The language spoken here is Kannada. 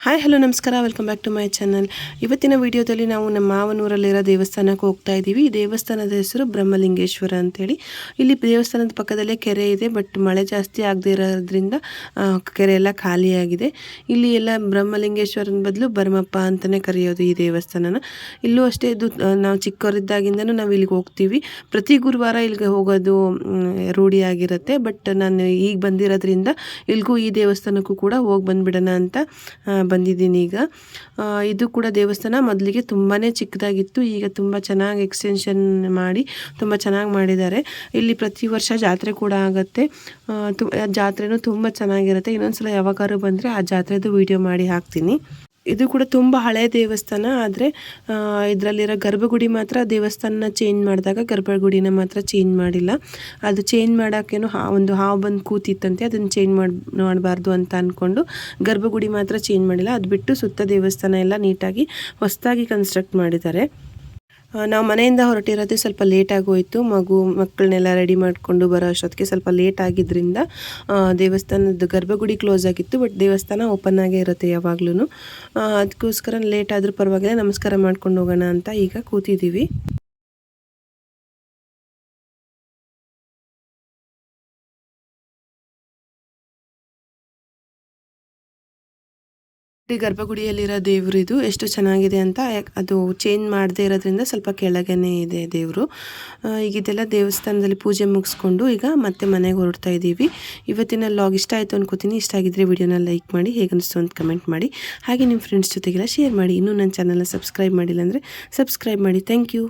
ಹಾಯ್ ಹಲೋ ನಮಸ್ಕಾರ. Welcome back to my channel ಇವತ್ತಿನ ವಿಡಿಯೋದಲ್ಲಿ ನಾವು ನಮ್ಮ ಮಾವನೂರಲ್ಲಿರೋ ದೇವಸ್ಥಾನಕ್ಕೆ ಹೋಗ್ತಾ ಇದ್ದೀವಿ. ಈ ದೇವಸ್ಥಾನದ ಹೆಸರು ಬ್ರಹ್ಮಲಿಂಗೇಶ್ವರ ಅಂತೇಳಿ. ಇಲ್ಲಿ ದೇವಸ್ಥಾನದ ಪಕ್ಕದಲ್ಲೇ ಕೆರೆ ಇದೆ ಬಟ್ ಮಳೆ ಜಾಸ್ತಿ ಆಗದೆ ಇರೋದ್ರಿಂದ ಕೆರೆ ಎಲ್ಲ ಖಾಲಿಯಾಗಿದೆ. ಇಲ್ಲಿ ಎಲ್ಲ ಬ್ರಹ್ಮಲಿಂಗೇಶ್ವರನ ಬದಲು ಬರ್ಮಪ್ಪ ಅಂತಲೇ ಕರೆಯೋದು ಈ ದೇವಸ್ಥಾನನ. ಇಲ್ಲೂ ಅಷ್ಟೇ ಇದು ನಾವು ಚಿಕ್ಕವರಿದ್ದಾಗಿಂದನೂ ನಾವು ಇಲ್ಲಿಗೆ ಹೋಗ್ತೀವಿ. ಪ್ರತಿ ಗುರುವಾರ ಇಲ್ಲಿಗೆ ಹೋಗೋದು ರೂಢಿಯಾಗಿರುತ್ತೆ ಬಟ್ ನಾನು ಈಗ ಬಂದಿರೋದ್ರಿಂದ ಇಲ್ಲಿಗೂ ಈ ದೇವಸ್ಥಾನಕ್ಕೂ ಕೂಡ ಹೋಗಿ ಬಂದ್ಬಿಡೋಣ ಅಂತ ಬಂದಿದ್ದೀನಿ ಈಗ. ಇದು ಕೂಡ ದೇವಸ್ಥಾನ ಮೊದಲಿಗೆ ತುಂಬಾ ಚಿಕ್ಕದಾಗಿತ್ತು. ಈಗ ತುಂಬ ಚೆನ್ನಾಗಿ ಎಕ್ಸ್ಟೆನ್ಷನ್ ಮಾಡಿ ತುಂಬ ಚೆನ್ನಾಗಿ ಮಾಡಿದ್ದಾರೆ. ಇಲ್ಲಿ ಪ್ರತಿ ವರ್ಷ ಜಾತ್ರೆ ಕೂಡ ಆಗುತ್ತೆ. ಜಾತ್ರೆನೂ ತುಂಬ ಚೆನ್ನಾಗಿರುತ್ತೆ. ಇನ್ನೊಂದು ಸಲ ಯಾವಾಗಾದ್ರೂ ಬಂದರೆ ಆ ಜಾತ್ರೆದು ವಿಡಿಯೋ ಮಾಡಿ ಹಾಕ್ತೀನಿ. ಇದು ಕೂಡ ತುಂಬ ಹಳೆಯ ದೇವಸ್ಥಾನ, ಆದರೆ ಇದರಲ್ಲಿರೋ ಗರ್ಭಗುಡಿ ಮಾತ್ರ ದೇವಸ್ಥಾನನ ಚೇಂಜ್ ಮಾಡಿದಾಗ ಗರ್ಭಗುಡಿನ ಮಾತ್ರ ಚೇಂಜ್ ಮಾಡಿಲ್ಲ. ಅದು ಚೇಂಜ್ ಮಾಡೋಕ್ಕೇನು ಹಾ, ಒಂದು ಹಾವು ಬಂದು ಕೂತಿತ್ತಂತೆ, ಅದನ್ನು ಚೇಂಜ್ ಮಾಡಿ, ಮಾಡಬಾರ್ದು ಅಂತ ಅಂದ್ಕೊಂಡು ಗರ್ಭಗುಡಿ ಮಾತ್ರ ಚೇಂಜ್ ಮಾಡಿಲ್ಲ. ಅದು ಬಿಟ್ಟು ಸುತ್ತ ದೇವಸ್ಥಾನ ಎಲ್ಲ ನೀಟಾಗಿ ಹೊಸದಾಗಿ ಕನ್ಸ್ಟ್ರಕ್ಟ್ ಮಾಡಿದ್ದಾರೆ. ನಾವು ಮನೆಯಿಂದ ಹೊರಟಿರೋದೇ ಸ್ವಲ್ಪ ಲೇಟ್ ಆಗೋಯ್ತು. ಮಗು, ಮಕ್ಕಳನ್ನೆಲ್ಲ ರೆಡಿ ಮಾಡಿಕೊಂಡು ಬರೋ ಅಷ್ಟೊತ್ತಿಗೆ ಸ್ವಲ್ಪ ಲೇಟ್ ಆಗಿದ್ದರಿಂದ ದೇವಸ್ಥಾನದ ಗರ್ಭಗುಡಿ ಕ್ಲೋಸ್ ಆಗಿತ್ತು ಬಟ್ ದೇವಸ್ಥಾನ ಓಪನ್ ಆಗೇ ಇರುತ್ತೆ ಯಾವಾಗ್ಲೂ ಅದಕ್ಕೋಸ್ಕರ ಲೇಟ್ ಆದರೂ ಪರವಾಗಿಲ್ಲ, ನಮಸ್ಕಾರ ಮಾಡ್ಕೊಂಡು ಹೋಗೋಣ ಅಂತ ಈಗ ಕೂತಿದ್ದೀವಿ. ಗರ್ಭಗುಡಿಯಲ್ಲಿರೋ ದೇವರು ಇದು ಎಷ್ಟು ಚೆನ್ನಾಗಿದೆ ಅಂತ ಅದು ಚೇಂಜ್ ಮಾಡದೇ ಇರೋದ್ರಿಂದ ಸ್ವಲ್ಪ ಕೆಳಗೇನೆ ಇದೆ ದೇವರು. ಈಗ ಇದೆಲ್ಲ ದೇವಸ್ಥಾನದಲ್ಲಿ ಪೂಜೆ ಮುಗಿಸ್ಕೊಂಡು ಈಗ ಮತ್ತೆ ಮನೆಗೆ ಹೊರಡ್ತಾ ಇದ್ದೀವಿ. ಇವತ್ತಿನ ಲಾಗ್ ಇಷ್ಟ ಆಯಿತು ಅನ್ಕೋತೀನಿ. ಇಷ್ಟ ಆಗಿದ್ರೆ ವಿಡಿಯೋನ ಲೈಕ್ ಮಾಡಿ, ಹೇಗೆ ಅನಿಸ್ತು ಅಂತ ಕಮೆಂಟ್ ಮಾಡಿ. ಹಾಗೆ ನಿಮ್ಮ ಫ್ರೆಂಡ್ಸ್ ಜೊತೆಗೆಲ್ಲ ಶೇರ್ ಮಾಡಿ. ಇನ್ನೂ ನನ್ನ ಚಾನಲ್ನ ಸಬ್ಸ್ಕ್ರೈಬ್ ಮಾಡಿಲ್ಲ ಅಂದರೆ ಸಬ್ಸ್ಕ್ರೈಬ್ ಮಾಡಿ. Thank you